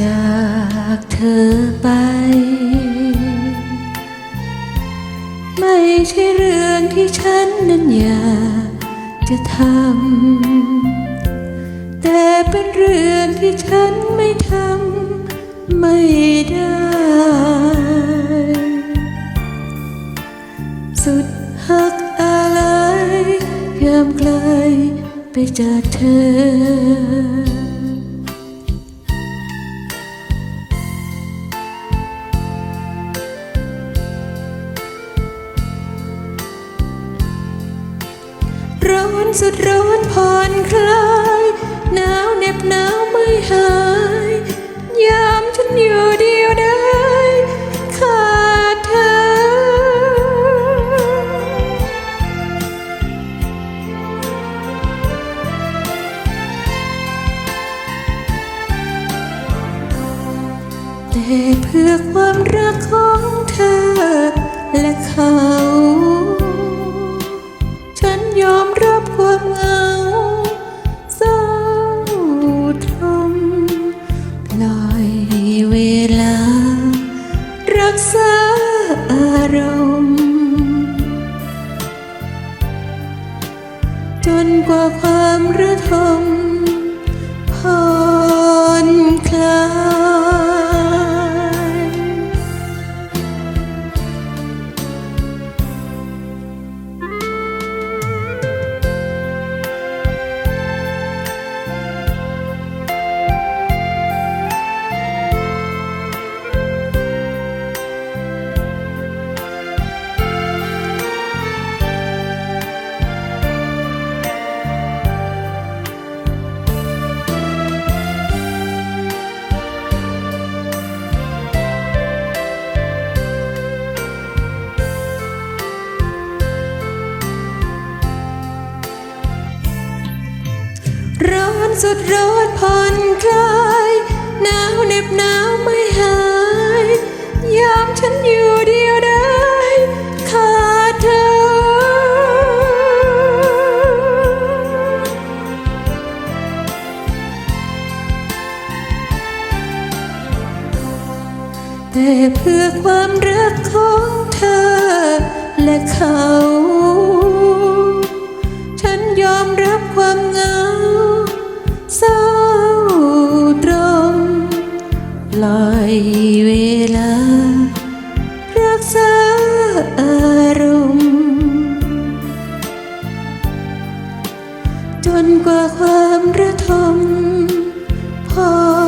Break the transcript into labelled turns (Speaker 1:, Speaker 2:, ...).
Speaker 1: จากเธอไป ไม่ใช่เรื่องที่ฉันนั้นอยากจะทำ แต่เป็นเรื่องที่ฉันไม่ทำไม่ได้ สุดหักอะไรยามไกลไปจากเธอ ร้อนสุดร้อนผ่อนคลายหนาวเหน็บหนาวไม่หาย ยามฉันอยู่เดียวได้ขาดเธอ แต่เพื่อความรักของเธอและเขาารมณ์ จนกว่าความระทม สุดร้อนผ่อนคลายหนาวเหน็บหนาวไม่หาย ยามฉันอยู่เดียวได้ขาดเธอ แต่เพื่อความรักของเธอและเขา ฉันยอมรับความเหงา เศร้าตรมปล่อยเวลา รักษาอารมณ์จนกว่าความระทมผ่อ